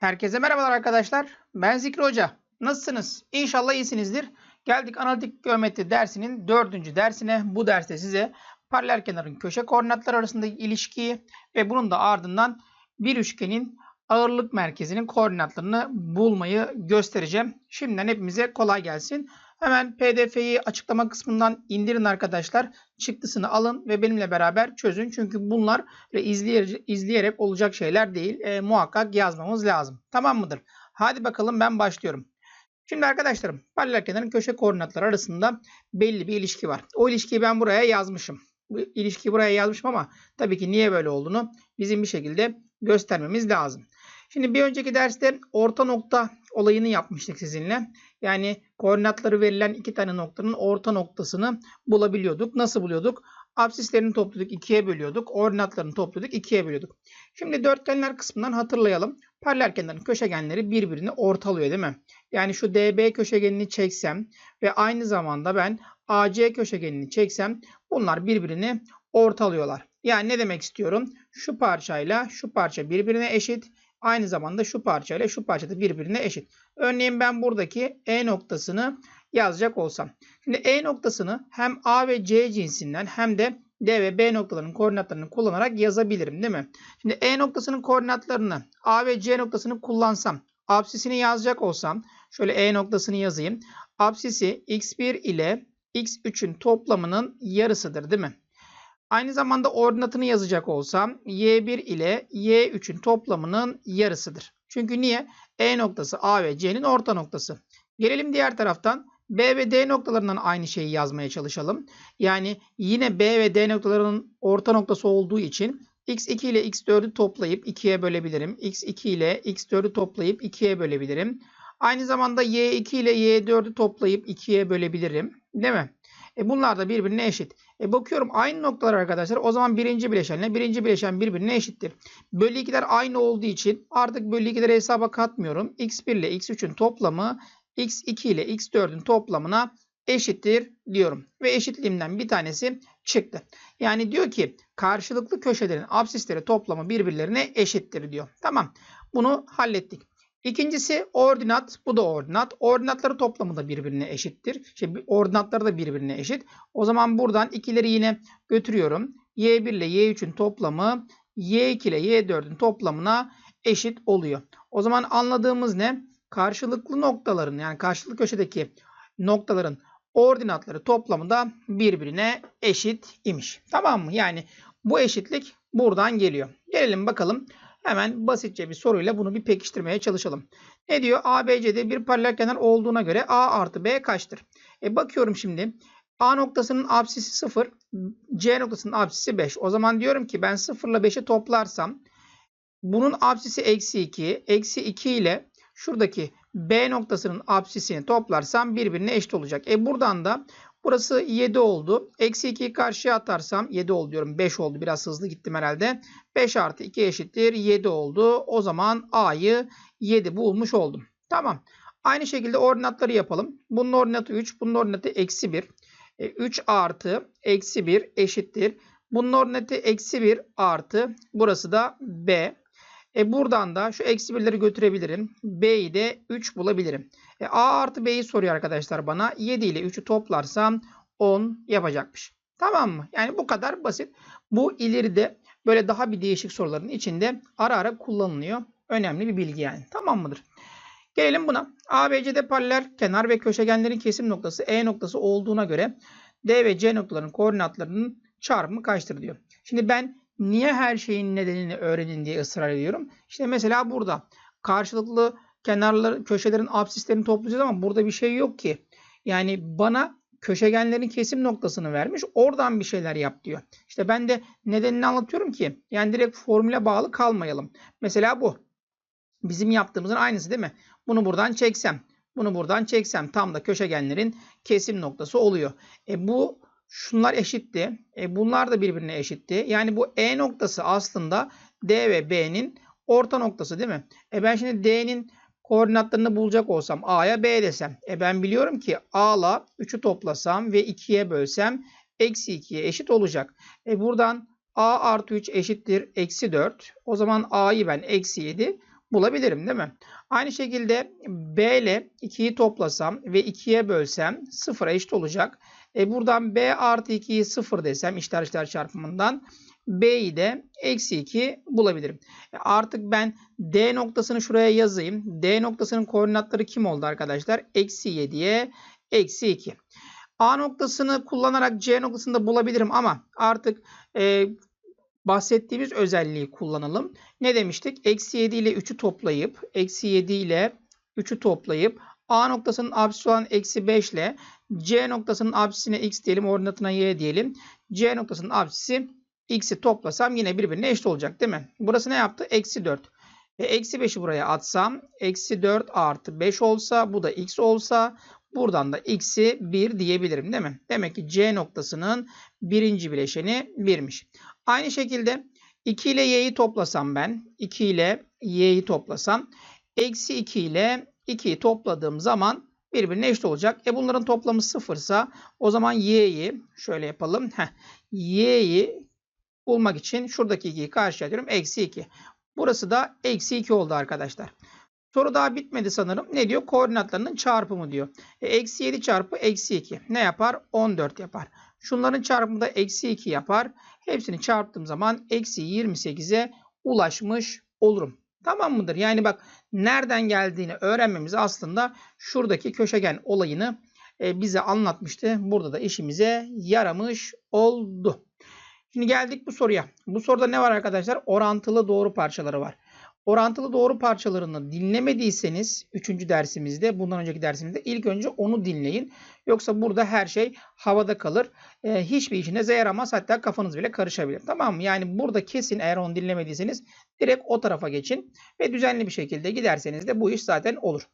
Herkese merhabalar arkadaşlar. Ben Zikri Hoca. Nasılsınız? İnşallah iyisinizdir. Geldik analitik geometri dersinin dördüncü dersine. Bu derste size paralel kenarın köşe koordinatları arasındaki ilişkiyi ve bunun da ardından bir üçgenin ağırlık merkezinin koordinatlarını bulmayı göstereceğim. Şimdiden hepimize kolay gelsin. Hemen pdf'yi açıklama kısmından indirin arkadaşlar. Çıktısını alın ve benimle beraber çözün. Çünkü bunlar izleyerek, olacak şeyler değil. E, muhakkak yazmamız lazım. Tamam mıdır? Hadi bakalım ben başlıyorum. Şimdi arkadaşlarım paralel kenarın köşe koordinatları arasında belli bir ilişki var. O ilişkiyi ben buraya yazmışım. Bu ilişkiyi buraya yazmışım ama tabii ki niye böyle olduğunu bizim bir şekilde göstermemiz lazım. Şimdi bir önceki derste orta nokta olayını yapmıştık sizinle. Yani koordinatları verilen iki tane noktanın orta noktasını bulabiliyorduk. Nasıl buluyorduk? Absislerini topladık, ikiye bölüyorduk. Ordinatlarını topladık, ikiye bölüyorduk. Şimdi dörtgenler kısmından hatırlayalım. Paralel kenarın köşegenleri birbirini ortalıyor değil mi? Yani şu DB köşegenini çeksem ve aynı zamanda ben AC köşegenini çeksem bunlar birbirini ortalıyorlar. Yani ne demek istiyorum? Şu parçayla şu parça birbirine eşit. Aynı zamanda şu parçayla şu parça da birbirine eşit. Örneğin ben buradaki E noktasını yazacak olsam. Şimdi E noktasını hem A ve C cinsinden hem de D ve B noktalarının koordinatlarını kullanarak yazabilirim değil mi? Şimdi E noktasının koordinatlarını A ve C noktasını kullansam, absisini yazacak olsam, şöyle E noktasını yazayım. Absisi x1 ile x3'ün toplamının yarısıdır değil mi? Aynı zamanda ordinatını yazacak olsam y1 ile y3'ün toplamının yarısıdır. Çünkü niye? E noktası A ve C'nin orta noktası. Gelelim diğer taraftan. B ve D noktalarından aynı şeyi yazmaya çalışalım. Yani yine B ve D noktalarının orta noktası olduğu için x2 ile x4'ü toplayıp 2'ye bölebilirim. x2 ile x4'ü toplayıp 2'ye bölebilirim. Aynı zamanda y2 ile y4'ü toplayıp 2'ye bölebilirim. Değil mi? E bunlar da birbirine eşit. E bakıyorum aynı noktalar arkadaşlar. O zaman birinci bileşenle birinci bileşen birbirine eşittir. Bölü 2'ler aynı olduğu için artık bölü 2'leri hesaba katmıyorum. x1 ile x3'ün toplamı x2 ile x4'ün toplamına eşittir diyorum. Ve eşitliğimden bir tanesi çıktı. Yani diyor ki karşılıklı köşelerin absisleri toplamı birbirlerine eşittir diyor. Tamam. Bunu hallettik. İkincisi ordinat. Bu da ordinat. Ordinatları toplamı da birbirine eşittir. Şey, ordinatları da birbirine eşit. O zaman buradan ikileri yine götürüyorum. Y1 ile Y3'ün toplamı Y2 ile Y4'ün toplamına eşit oluyor. O zaman anladığımız ne? Karşılıklı noktaların yani karşılıklı köşedeki noktaların ordinatları toplamı da birbirine eşit imiş. Tamam mı? Yani bu eşitlik buradan geliyor. Gelelim bakalım. Hemen basitçe bir soruyla bunu bir pekiştirmeye çalışalım. Ne diyor? ABC'de bir paralel kenar olduğuna göre A artı B kaçtır? E bakıyorum şimdi. A noktasının absisi 0, C noktasının absisi 5. O zaman diyorum ki ben 0 ile 5'i toplarsam bunun absisi eksi 2, eksi 2 ile şuradaki B noktasının absisini toplarsam birbirine eşit olacak. E buradan da Burası 7 oldu. Eksi 2'yi karşıya atarsam 7 oldu diyorum. 5 oldu. Biraz hızlı gittim herhalde. 5 artı 2 eşittir 7 oldu. O zaman A'yı 7 bulmuş oldum. Tamam. Aynı şekilde ordinatları yapalım. Bunun ordinatı 3. Bunun ordinatı eksi 1. 3 e, artı eksi 1 eşittir. Bunun ordinatı eksi 1 artı burası da B. E buradan da şu eksi birleri götürebilirim. B'yi de 3 bulabilirim. E A artı B'yi soruyor arkadaşlar bana. 7 ile 3'ü toplarsam 10 yapacakmış. Tamam mı? Yani bu kadar basit. Bu ileride böyle daha bir değişik soruların içinde ara ara kullanılıyor. Önemli bir bilgi yani. Tamam mıdır? Gelelim buna. ABC'de paralel kenar ve köşegenlerin kesim noktası E noktası olduğuna göre D ve C noktalarının koordinatlarının çarpımı kaçtır diyor. Şimdi ben niye her şeyin nedenini öğrenin diye ısrar ediyorum. İşte mesela burada karşılıklı kenarları, köşelerin absislerini toplayacağız ama burada bir şey yok ki. Yani bana köşegenlerin kesim noktasını vermiş. Oradan bir şeyler yap diyor. İşte ben de nedenini anlatıyorum ki. Yani direkt formüle bağlı kalmayalım. Mesela bu. Bizim yaptığımızın aynısı değil mi? Bunu buradan çeksem. Bunu buradan çeksem. Tam da köşegenlerin kesim noktası oluyor. E bu Şunlar eşitti. E bunlar da birbirine eşitti. Yani bu E noktası aslında D ve B'nin orta noktası değil mi? E ben şimdi D'nin koordinatlarını bulacak olsam A'ya B desem. E ben biliyorum ki A'la 3'ü toplasam ve 2'ye bölsem eksi 2'ye eşit olacak. E buradan A artı 3 eşittir eksi 4. O zaman A'yı ben eksi 7 bulabilirim değil mi? Aynı şekilde B ile 2'yi toplasam ve 2'ye bölsem 0'a eşit olacak. E buradan B artı 2'yi 0 desem işler işler çarpımından B'yi de eksi 2 bulabilirim. E artık ben D noktasını şuraya yazayım. D noktasının koordinatları kim oldu arkadaşlar? Eksi 7'ye eksi 2. A noktasını kullanarak C noktasını da bulabilirim ama artık e, bahsettiğimiz özelliği kullanalım. Ne demiştik? Eksi 7 ile 3'ü toplayıp eksi 7 ile 3'ü toplayıp A noktasının apsisi olan eksi 5 ile C noktasının apsisine x diyelim, ordinatına y diyelim. C noktasının apsisi x'i toplasam yine birbirine eşit olacak değil mi? Burası ne yaptı? Eksi 4. E, eksi 5'i buraya atsam eksi 4 artı 5 olsa bu da x olsa buradan da x'i 1 diyebilirim değil mi? Demek ki C noktasının birinci bileşeni 1'miş. Aynı şekilde 2 ile y'yi toplasam ben 2 ile y'yi toplasam eksi 2 ile 2'yi topladığım zaman birbirine eşit olacak. E bunların toplamı 0 ise o zaman y'yi şöyle yapalım. Y'yi bulmak için şuradaki 2'yi karşıya atıyorum. Eksi 2. Burası da eksi 2 oldu arkadaşlar. Soru daha bitmedi sanırım. Ne diyor? Koordinatlarının çarpımı diyor. E, eksi 7 çarpı eksi 2. Ne yapar? 14 yapar. Şunların çarpımı da eksi 2 yapar. Hepsini çarptığım zaman eksi 28'e ulaşmış olurum. Tamam mıdır? Yani bak nereden geldiğini öğrenmemiz aslında şuradaki köşegen olayını e, bize anlatmıştı. Burada da işimize yaramış oldu. Şimdi geldik bu soruya. Bu soruda ne var arkadaşlar? Orantılı doğru parçaları var. Orantılı doğru parçalarını dinlemediyseniz 3. dersimizde bundan önceki dersimizde ilk önce onu dinleyin. Yoksa burada her şey havada kalır. Ee, hiçbir işinize yaramaz. Hatta kafanız bile karışabilir. Tamam mı? Yani burada kesin eğer onu dinlemediyseniz direkt o tarafa geçin. Ve düzenli bir şekilde giderseniz de bu iş zaten olur.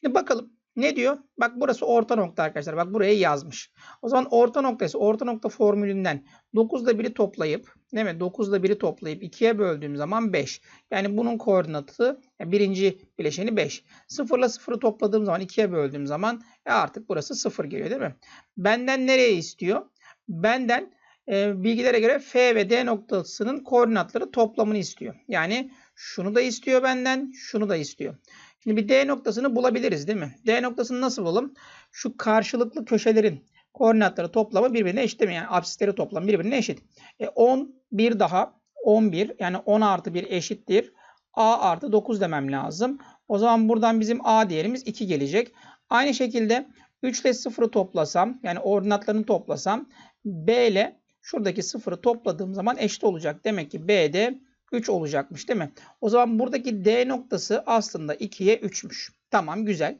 Şimdi bakalım. Ne diyor? Bak burası orta nokta arkadaşlar. Bak buraya yazmış. O zaman orta noktası orta nokta formülünden 9 ile 1'i toplayıp değil mi? 9 ile 1'i toplayıp 2'ye böldüğüm zaman 5. Yani bunun koordinatı yani birinci bileşeni 5. 0 ile 0'ı topladığım zaman 2'ye böldüğüm zaman e artık burası 0 geliyor değil mi? Benden nereye istiyor? Benden e, bilgilere göre F ve D noktasının koordinatları toplamını istiyor. Yani şunu da istiyor benden, şunu da istiyor. Şimdi bir D noktasını bulabiliriz değil mi? D noktasını nasıl bulalım? Şu karşılıklı köşelerin koordinatları toplamı birbirine eşit değil mi? Yani absisleri toplamı birbirine eşit. E 10 bir daha 11 yani 10 artı 1 eşittir. A artı 9 demem lazım. O zaman buradan bizim A değerimiz 2 gelecek. Aynı şekilde 3 ile 0'ı toplasam yani ordinatlarını toplasam B ile şuradaki 0'ı topladığım zaman eşit olacak. Demek ki B'de 3 olacakmış değil mi? O zaman buradaki D noktası aslında 2'ye 3'müş. Tamam güzel.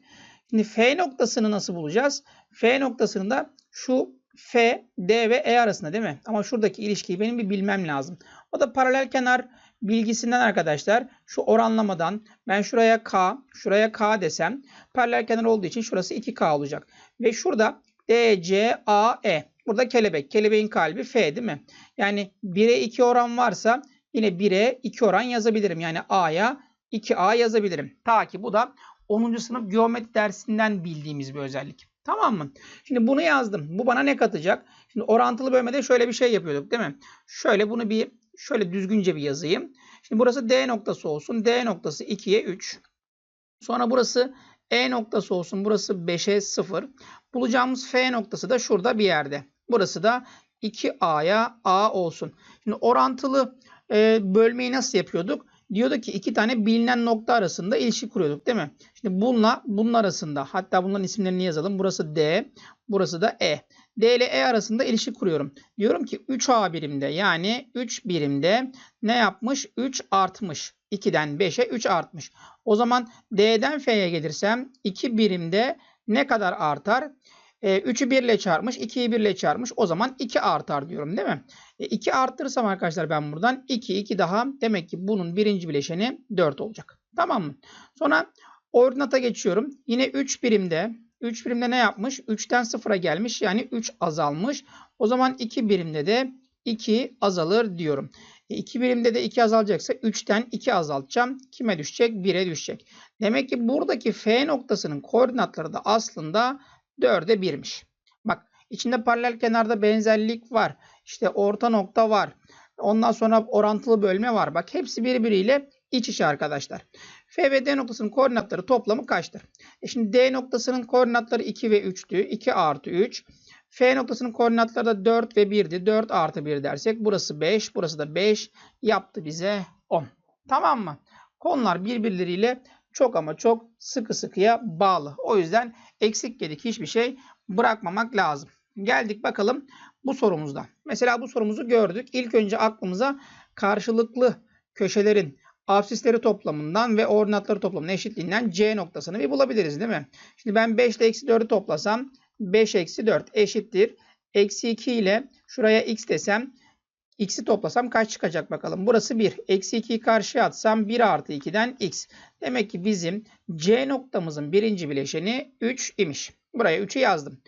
Şimdi F noktasını nasıl bulacağız? F noktasını da şu F, D ve E arasında değil mi? Ama şuradaki ilişkiyi benim bir bilmem lazım. O da paralel kenar bilgisinden arkadaşlar şu oranlamadan ben şuraya K, şuraya K desem paralel kenar olduğu için şurası 2K olacak. Ve şurada D, C, A, E. Burada kelebek. Kelebeğin kalbi F değil mi? Yani 1'e 2 oran varsa Yine 1'e 2 oran yazabilirim. Yani A'ya 2A yazabilirim. Ta ki bu da 10. sınıf geometri dersinden bildiğimiz bir özellik. Tamam mı? Şimdi bunu yazdım. Bu bana ne katacak? Şimdi orantılı bölmede şöyle bir şey yapıyorduk değil mi? Şöyle bunu bir şöyle düzgünce bir yazayım. Şimdi burası D noktası olsun. D noktası 2'ye 3. Sonra burası E noktası olsun. Burası 5'e 0. Bulacağımız F noktası da şurada bir yerde. Burası da 2A'ya A olsun. Şimdi orantılı e, bölmeyi nasıl yapıyorduk? Diyorduk ki iki tane bilinen nokta arasında ilişki kuruyorduk değil mi? Şimdi bununla bunun arasında hatta bunların isimlerini yazalım. Burası D, burası da E. D ile E arasında ilişki kuruyorum. Diyorum ki 3A birimde yani 3 birimde ne yapmış? 3 artmış. 2'den 5'e 3 artmış. O zaman D'den F'ye gelirsem 2 birimde ne kadar artar? 3'ü e, 1 ile çarpmış. 2'yi 1 ile çarpmış. O zaman 2 artar diyorum değil mi? E, 2 arttırırsam arkadaşlar ben buradan 2 2 daha demek ki bunun birinci bileşeni 4 olacak. Tamam mı? Sonra ordinata geçiyorum. Yine 3 birimde 3 birimde ne yapmış? 3'ten 0'a gelmiş. Yani 3 azalmış. O zaman 2 birimde de 2 azalır diyorum. E 2 birimde de 2 azalacaksa 3'ten 2 azaltacağım. Kime düşecek? 1'e düşecek. Demek ki buradaki F noktasının koordinatları da aslında 4'e 1'miş. Bak içinde paralel kenarda benzerlik var. İşte orta nokta var. Ondan sonra orantılı bölme var. Bak hepsi birbiriyle iç içe arkadaşlar. F ve D noktasının koordinatları toplamı kaçtır? E şimdi D noktasının koordinatları 2 ve 3'tü. 2 artı 3. F noktasının koordinatları da 4 ve 1'di. 4 artı 1 dersek burası 5. Burası da 5 yaptı bize 10. Tamam mı? Konular birbirleriyle çok ama çok sıkı sıkıya bağlı. O yüzden eksik gedik hiçbir şey bırakmamak lazım. Geldik bakalım bu sorumuzda. Mesela bu sorumuzu gördük. İlk önce aklımıza karşılıklı köşelerin absisleri toplamından ve ordinatları toplamının eşitliğinden C noktasını bir bulabiliriz değil mi? Şimdi ben 5 ile eksi 4'ü toplasam 5 eksi 4 eşittir. Eksi 2 ile şuraya x desem x'i toplasam kaç çıkacak bakalım. Burası 1. Eksi 2'yi karşıya atsam 1 artı 2'den x. Demek ki bizim C noktamızın birinci bileşeni 3 imiş. Buraya 3'ü yazdım.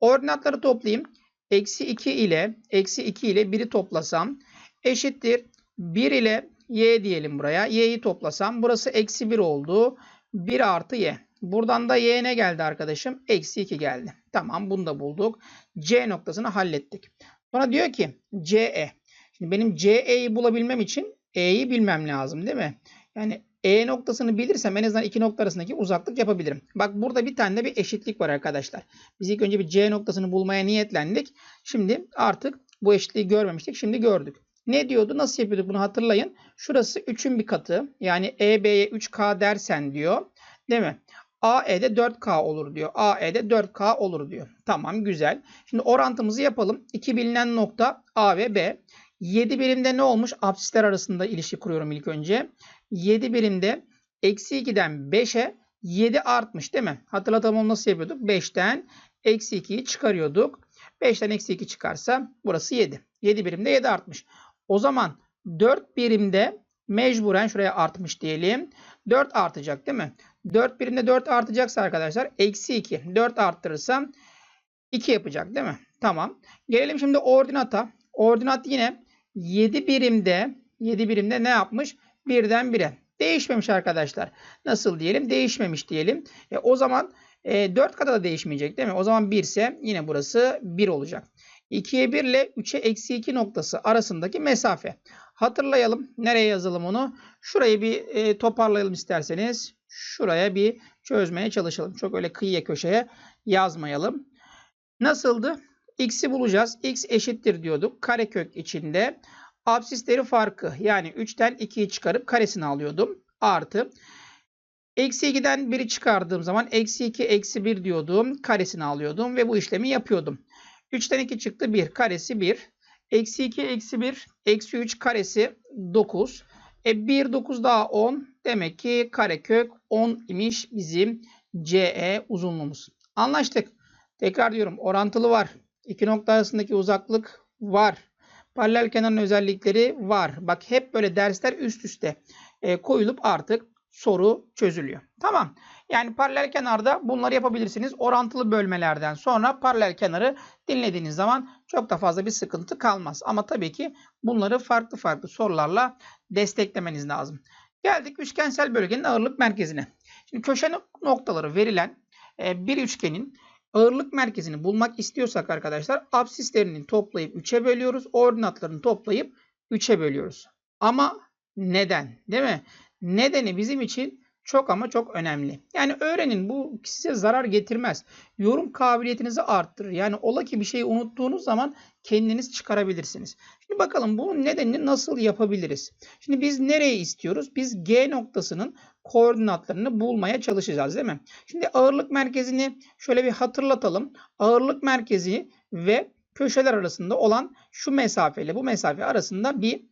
Ordinatları toplayayım. Eksi 2 ile eksi 2 ile 1'i toplasam eşittir. 1 ile y diyelim buraya. y'yi toplasam burası eksi 1 oldu. 1 artı y. Buradan da y ne geldi arkadaşım? Eksi 2 geldi. Tamam bunu da bulduk. C noktasını hallettik. Sonra diyor ki CE. Şimdi benim CE'yi bulabilmem için E'yi bilmem lazım değil mi? Yani E noktasını bilirsem en azından iki nokta arasındaki uzaklık yapabilirim. Bak burada bir tane de bir eşitlik var arkadaşlar. Biz ilk önce bir C noktasını bulmaya niyetlendik. Şimdi artık bu eşitliği görmemiştik. Şimdi gördük. Ne diyordu? Nasıl yapıyorduk bunu hatırlayın. Şurası 3'ün bir katı. Yani EB'ye 3K dersen diyor. Değil mi? AE'de 4K olur diyor. AE'de 4K olur diyor. Tamam güzel. Şimdi orantımızı yapalım. İki bilinen nokta A ve B. 7 birimde ne olmuş? Absisler arasında ilişki kuruyorum ilk önce. 7 birimde eksi 2'den 5'e 7 artmış değil mi? Hatırlatalım nasıl yapıyorduk? 5'ten eksi 2'yi çıkarıyorduk. 5'ten eksi 2 çıkarsa burası 7. 7 birimde 7 artmış. O zaman 4 birimde mecburen şuraya artmış diyelim. 4 artacak değil mi? 4 birimde 4 artacaksa arkadaşlar eksi 2. 4 arttırırsam 2 yapacak değil mi? Tamam. Gelelim şimdi ordinata. Ordinat yine 7 birimde 7 birimde ne yapmış? Birden 1'e. Değişmemiş arkadaşlar. Nasıl diyelim? Değişmemiş diyelim. E, o zaman e, 4 kata da değişmeyecek değil mi? O zaman 1 ise yine burası 1 olacak. 2'ye 1 ile 3'e eksi 2 noktası arasındaki mesafe. Hatırlayalım. Nereye yazalım onu? Şurayı bir e, toparlayalım isterseniz. Şuraya bir çözmeye çalışalım. Çok öyle kıyıya köşeye yazmayalım. Nasıldı? X'i bulacağız. X eşittir diyorduk. Karekök içinde absisleri farkı yani 3'ten 2'yi çıkarıp karesini alıyordum. Artı eksi 2'den 1'i çıkardığım zaman eksi 2 eksi 1 diyordum. Karesini alıyordum ve bu işlemi yapıyordum. 3'ten 2 çıktı 1 karesi 1. Eksi 2 eksi 1 eksi 3 karesi 9. E 1 9 daha 10. Demek ki karekök 10 imiş bizim CE uzunluğumuz. Anlaştık. Tekrar diyorum orantılı var. İki nokta arasındaki uzaklık var. Paralel kenarın özellikleri var. Bak hep böyle dersler üst üste e, koyulup artık soru çözülüyor. Tamam. Yani paralel kenarda bunları yapabilirsiniz. Orantılı bölmelerden sonra paralel kenarı dinlediğiniz zaman çok da fazla bir sıkıntı kalmaz. Ama tabii ki bunları farklı farklı sorularla desteklemeniz lazım. Geldik üçgensel bölgenin ağırlık merkezine. Şimdi köşe noktaları verilen e, bir üçgenin ağırlık merkezini bulmak istiyorsak arkadaşlar absislerini toplayıp 3'e bölüyoruz. Ordinatlarını toplayıp 3'e bölüyoruz. Ama neden? Değil mi? Nedeni bizim için çok ama çok önemli. Yani öğrenin bu size zarar getirmez. Yorum kabiliyetinizi arttırır. Yani ola ki bir şeyi unuttuğunuz zaman kendiniz çıkarabilirsiniz. Şimdi bakalım bunun nedenini nasıl yapabiliriz? Şimdi biz nereye istiyoruz? Biz G noktasının koordinatlarını bulmaya çalışacağız değil mi? Şimdi ağırlık merkezini şöyle bir hatırlatalım. Ağırlık merkezi ve köşeler arasında olan şu mesafeyle bu mesafe arasında bir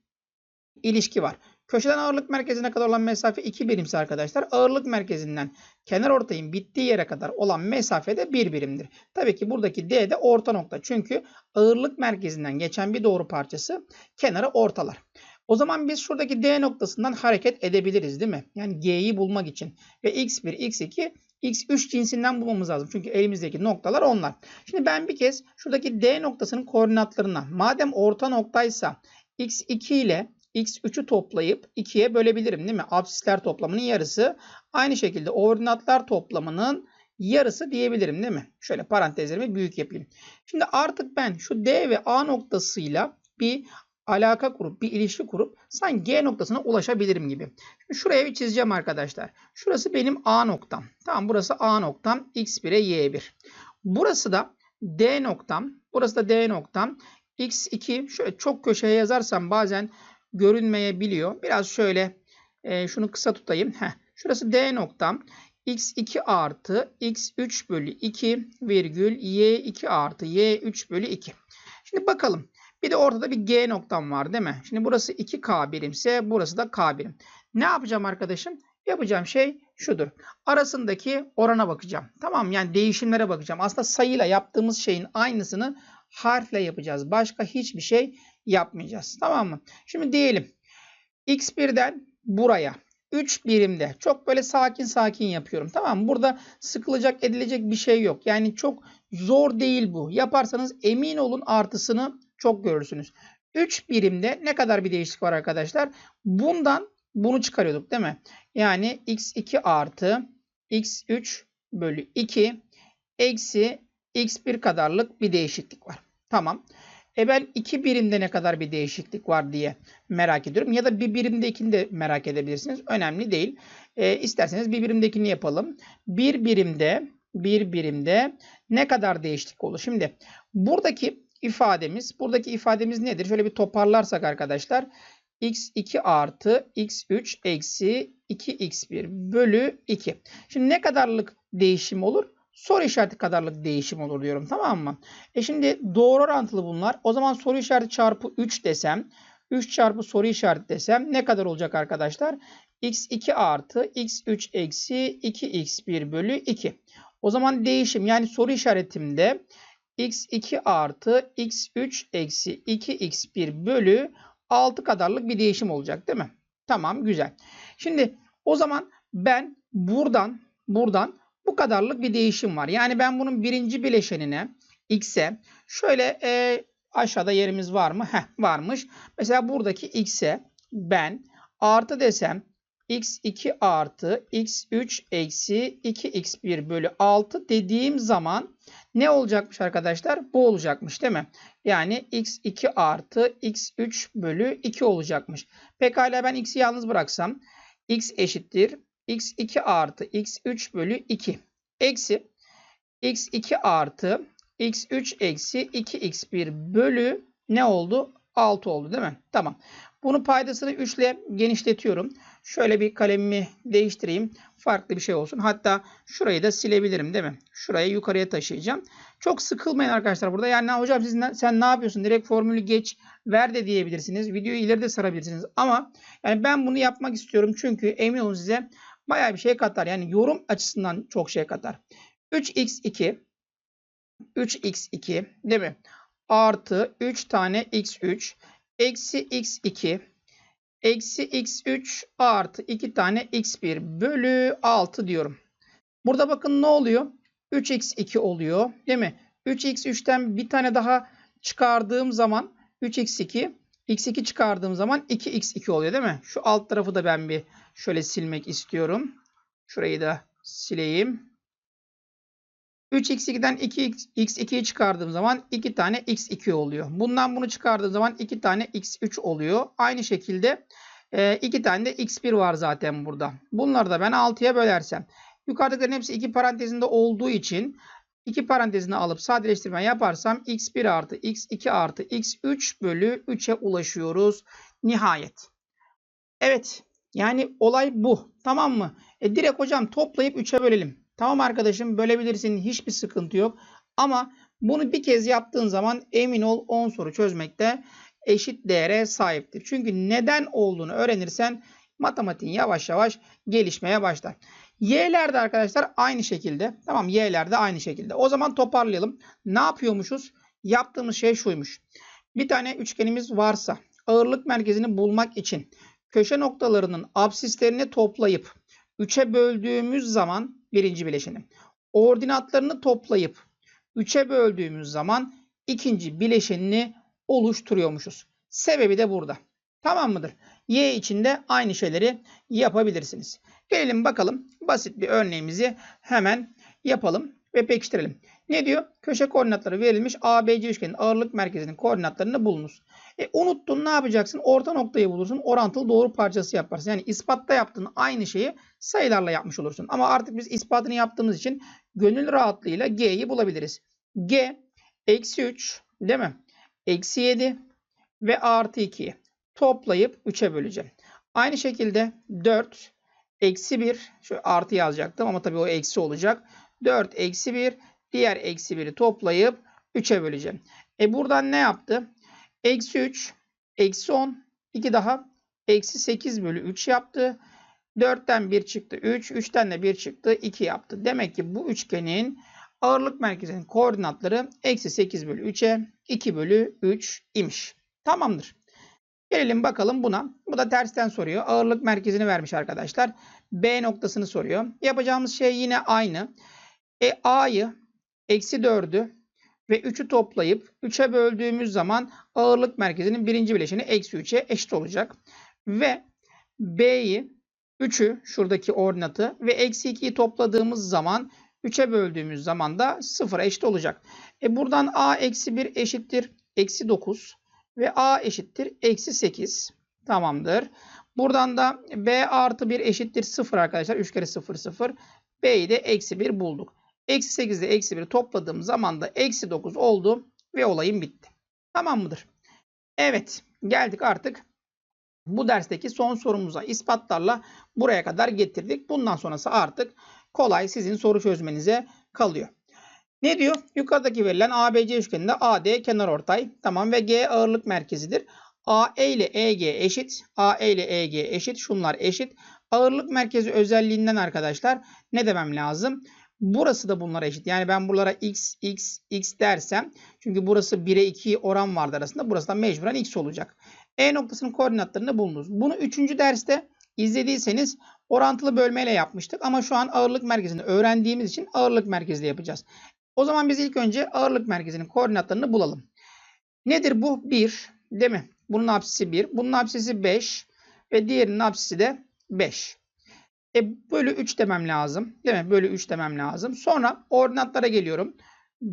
ilişki var. Köşeden ağırlık merkezine kadar olan mesafe 2 birimse arkadaşlar ağırlık merkezinden kenar ortayın bittiği yere kadar olan mesafe de 1 birimdir. Tabii ki buradaki D de orta nokta. Çünkü ağırlık merkezinden geçen bir doğru parçası kenarı ortalar. O zaman biz şuradaki D noktasından hareket edebiliriz değil mi? Yani G'yi bulmak için. Ve X1, X2, X3 cinsinden bulmamız lazım. Çünkü elimizdeki noktalar onlar. Şimdi ben bir kez şuradaki D noktasının koordinatlarına madem orta noktaysa X2 ile X3'ü toplayıp 2'ye bölebilirim değil mi? Absisler toplamının yarısı. Aynı şekilde ordinatlar toplamının yarısı diyebilirim değil mi? Şöyle parantezlerimi büyük yapayım. Şimdi artık ben şu D ve A noktasıyla bir alaka kurup bir ilişki kurup sanki G noktasına ulaşabilirim gibi. Şimdi şuraya bir çizeceğim arkadaşlar. Şurası benim A noktam. Tamam burası A noktam. X1'e Y1. Burası da D noktam. Burası da D noktam. X2 şöyle çok köşeye yazarsam bazen görünmeyebiliyor. Biraz şöyle e, şunu kısa tutayım. Heh, şurası D noktam. x2 artı x3 bölü 2 virgül y2 artı y3 bölü 2. Şimdi bakalım. Bir de ortada bir G noktam var değil mi? Şimdi burası 2K birimse burası da K birim. Ne yapacağım arkadaşım? Yapacağım şey şudur. Arasındaki orana bakacağım. Tamam yani değişimlere bakacağım. Aslında sayıyla yaptığımız şeyin aynısını harfle yapacağız. Başka hiçbir şey yapmayacağız. Tamam mı? Şimdi diyelim x1'den buraya 3 birimde çok böyle sakin sakin yapıyorum. Tamam mı? Burada sıkılacak edilecek bir şey yok. Yani çok zor değil bu. Yaparsanız emin olun artısını çok görürsünüz. 3 birimde ne kadar bir değişiklik var arkadaşlar? Bundan bunu çıkarıyorduk değil mi? Yani x2 artı x3 bölü 2 eksi x1 kadarlık bir değişiklik var. Tamam. E ben iki birimde ne kadar bir değişiklik var diye merak ediyorum. Ya da bir birimdekini de merak edebilirsiniz. Önemli değil. E, isterseniz bir birimdekini yapalım. Bir birimde bir birimde ne kadar değişiklik olur? Şimdi buradaki ifademiz, buradaki ifademiz nedir? Şöyle bir toparlarsak arkadaşlar. x2 artı x3 eksi 2x1 bölü 2. Şimdi ne kadarlık değişim olur? Soru işareti kadarlık değişim olur diyorum. Tamam mı? E şimdi doğru orantılı bunlar. O zaman soru işareti çarpı 3 desem 3 çarpı soru işareti desem ne kadar olacak arkadaşlar? x2 artı x3 eksi 2x1 bölü 2. O zaman değişim yani soru işaretimde x2 artı x3 eksi 2x1 bölü 6 kadarlık bir değişim olacak değil mi? Tamam güzel. Şimdi o zaman ben buradan buradan bu kadarlık bir değişim var. Yani ben bunun birinci bileşenine x'e şöyle e, aşağıda yerimiz var mı? Heh varmış. Mesela buradaki x'e ben artı desem x2 artı x3 eksi 2x1 bölü 6 dediğim zaman ne olacakmış arkadaşlar? Bu olacakmış değil mi? Yani x2 artı x3 bölü 2 olacakmış. Pekala ben x'i yalnız bıraksam x eşittir x2 artı x3 bölü 2 eksi x2 artı x3 eksi 2x1 bölü ne oldu? 6 oldu değil mi? Tamam. Bunu paydasını 3 ile genişletiyorum. Şöyle bir kalemimi değiştireyim. Farklı bir şey olsun. Hatta şurayı da silebilirim değil mi? Şurayı yukarıya taşıyacağım. Çok sıkılmayın arkadaşlar burada. Yani hocam siz ne, sen ne yapıyorsun? Direkt formülü geç ver de diyebilirsiniz. Videoyu ileride sarabilirsiniz. Ama yani ben bunu yapmak istiyorum. Çünkü emin olun size bayağı bir şey katar. Yani yorum açısından çok şey katar. 3x2 3x2 değil mi? Artı 3 tane x3 eksi x2 eksi x3 artı 2 tane x1 bölü 6 diyorum. Burada bakın ne oluyor? 3x2 oluyor değil mi? 3x3'ten bir tane daha çıkardığım zaman 3x2 x2 çıkardığım zaman 2x2 oluyor değil mi? Şu alt tarafı da ben bir şöyle silmek istiyorum. Şurayı da sileyim. 3x2'den 2x2'yi çıkardığım zaman 2 tane x2 oluyor. Bundan bunu çıkardığım zaman 2 tane x3 oluyor. Aynı şekilde 2 tane de x1 var zaten burada. Bunları da ben 6'ya bölersem. Yukarıdakilerin hepsi 2 parantezinde olduğu için 2 parantezini alıp sadeleştirme yaparsam x1 artı x2 artı x3 bölü 3'e ulaşıyoruz. Nihayet. Evet. Yani olay bu. Tamam mı? E direkt hocam toplayıp 3'e bölelim. Tamam arkadaşım bölebilirsin. Hiçbir sıkıntı yok. Ama bunu bir kez yaptığın zaman emin ol 10 soru çözmekte eşit değere sahiptir. Çünkü neden olduğunu öğrenirsen matematiğin yavaş yavaş gelişmeye başlar. Y'ler de arkadaşlar aynı şekilde. Tamam y'ler de aynı şekilde. O zaman toparlayalım. Ne yapıyormuşuz? Yaptığımız şey şuymuş. Bir tane üçgenimiz varsa ağırlık merkezini bulmak için köşe noktalarının absislerini toplayıp 3'e böldüğümüz zaman birinci bileşenim. Ordinatlarını toplayıp 3'e böldüğümüz zaman ikinci bileşenini oluşturuyormuşuz. Sebebi de burada. Tamam mıdır? Y için de aynı şeyleri yapabilirsiniz. Gelelim bakalım basit bir örneğimizi hemen yapalım. ve pekiştirelim. Ne diyor? Köşe koordinatları verilmiş ABC üçgenin ağırlık merkezinin koordinatlarını bulunuz. E, unuttun ne yapacaksın? Orta noktayı bulursun. Orantılı doğru parçası yaparsın. Yani ispatta yaptığın aynı şeyi sayılarla yapmış olursun. Ama artık biz ispatını yaptığımız için gönül rahatlığıyla G'yi bulabiliriz. G eksi 3 değil mi? Eksi 7 ve artı 2'yi toplayıp 3'e böleceğim. Aynı şekilde 4 eksi 1 şu artı yazacaktım ama tabii o eksi olacak. 4 eksi 1 diğer eksi 1'i toplayıp 3'e böleceğim. E buradan ne yaptı? Eksi 3 eksi 10 2 daha eksi 8 bölü 3 yaptı. 4'ten 1 çıktı 3. 3'ten de 1 çıktı 2 yaptı. Demek ki bu üçgenin ağırlık merkezinin koordinatları eksi 8 bölü 3'e 2 bölü 3 imiş. Tamamdır. Gelelim bakalım buna. Bu da tersten soruyor. Ağırlık merkezini vermiş arkadaşlar. B noktasını soruyor. Yapacağımız şey yine aynı. E, A'yı eksi 4'ü ve 3'ü toplayıp 3'e böldüğümüz zaman ağırlık merkezinin birinci bileşeni eksi 3'e eşit olacak. Ve B'yi 3'ü şuradaki ordinatı ve eksi 2'yi topladığımız zaman 3'e böldüğümüz zaman da 0'a eşit olacak. E buradan A eksi 1 eşittir eksi 9 ve A eşittir eksi 8. Tamamdır. Buradan da B artı 1 eşittir 0 arkadaşlar. 3 kere 0 0. B'yi de eksi 1 bulduk. Eksi 8 ile eksi 1'i topladığım zaman da eksi 9 oldu ve olayım bitti. Tamam mıdır? Evet geldik artık bu dersteki son sorumuza ispatlarla buraya kadar getirdik. Bundan sonrası artık kolay sizin soru çözmenize kalıyor. Ne diyor? Yukarıdaki verilen ABC üçgeninde AD kenarortay tamam ve G ağırlık merkezidir. AE ile EG eşit. AE ile EG eşit. Şunlar eşit. Ağırlık merkezi özelliğinden arkadaşlar ne demem lazım? Burası da bunlara eşit. Yani ben buralara x, x, x dersem çünkü burası 1'e 2 oran vardı arasında. Burası da mecburen x olacak. E noktasının koordinatlarını bulunuz. Bunu 3. derste izlediyseniz orantılı bölmeyle yapmıştık. Ama şu an ağırlık merkezini öğrendiğimiz için ağırlık merkezli yapacağız. O zaman biz ilk önce ağırlık merkezinin koordinatlarını bulalım. Nedir bu? 1 değil mi? Bunun apsisi 1. Bunun apsisi 5 ve diğerinin apsisi de 5. E, bölü 3 demem lazım. Değil mi? Bölü 3 demem lazım. Sonra ordinatlara geliyorum.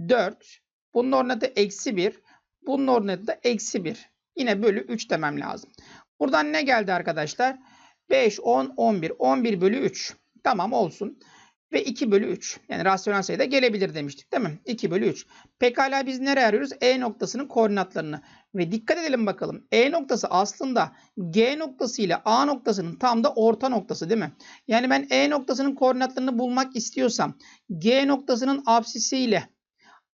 4. Bunun ordinatı eksi 1. Bunun ordinatı da eksi 1. Yine bölü 3 demem lazım. Buradan ne geldi arkadaşlar? 5, 10, 11. 11 bölü 3. Tamam olsun. Ve 2 bölü 3. Yani rasyonel sayıda gelebilir demiştik değil mi? 2 bölü 3. Pekala biz nereye arıyoruz? E noktasının koordinatlarını. Ve dikkat edelim bakalım. E noktası aslında G noktası ile A noktasının tam da orta noktası değil mi? Yani ben E noktasının koordinatlarını bulmak istiyorsam G noktasının apsisi ile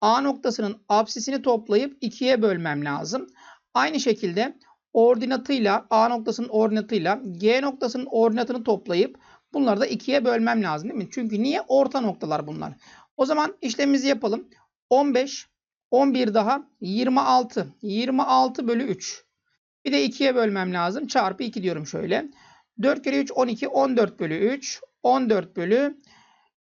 A noktasının apsisini toplayıp 2'ye bölmem lazım. Aynı şekilde ordinatıyla A noktasının ordinatıyla G noktasının ordinatını toplayıp bunları da 2'ye bölmem lazım değil mi? Çünkü niye? Orta noktalar bunlar. O zaman işlemimizi yapalım. 15, 11 daha 26. 26 bölü 3. Bir de 2'ye bölmem lazım. Çarpı 2 diyorum şöyle. 4 kere 3 12. 14 bölü 3. 14 bölü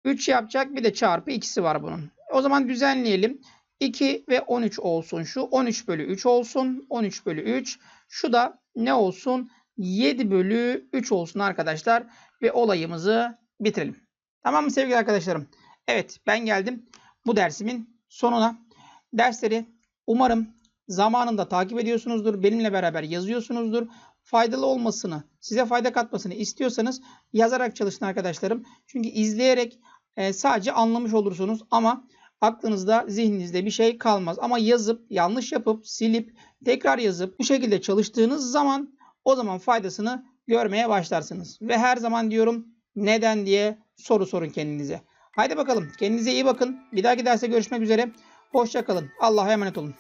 3 yapacak. Bir de çarpı 2'si var bunun. O zaman düzenleyelim. 2 ve 13 olsun şu. 13 bölü 3 olsun. 13 bölü 3. Şu da ne olsun? 7 bölü 3 olsun arkadaşlar. Ve olayımızı bitirelim. Tamam mı sevgili arkadaşlarım? Evet ben geldim bu dersimin sonuna. Dersleri umarım zamanında takip ediyorsunuzdur. Benimle beraber yazıyorsunuzdur. Faydalı olmasını, size fayda katmasını istiyorsanız yazarak çalışın arkadaşlarım. Çünkü izleyerek e, sadece anlamış olursunuz ama aklınızda, zihninizde bir şey kalmaz. Ama yazıp, yanlış yapıp, silip, tekrar yazıp bu şekilde çalıştığınız zaman o zaman faydasını görmeye başlarsınız. Ve her zaman diyorum neden diye soru sorun kendinize. Haydi bakalım kendinize iyi bakın. Bir dahaki derste görüşmek üzere. Hoşçakalın. Allah'a emanet olun.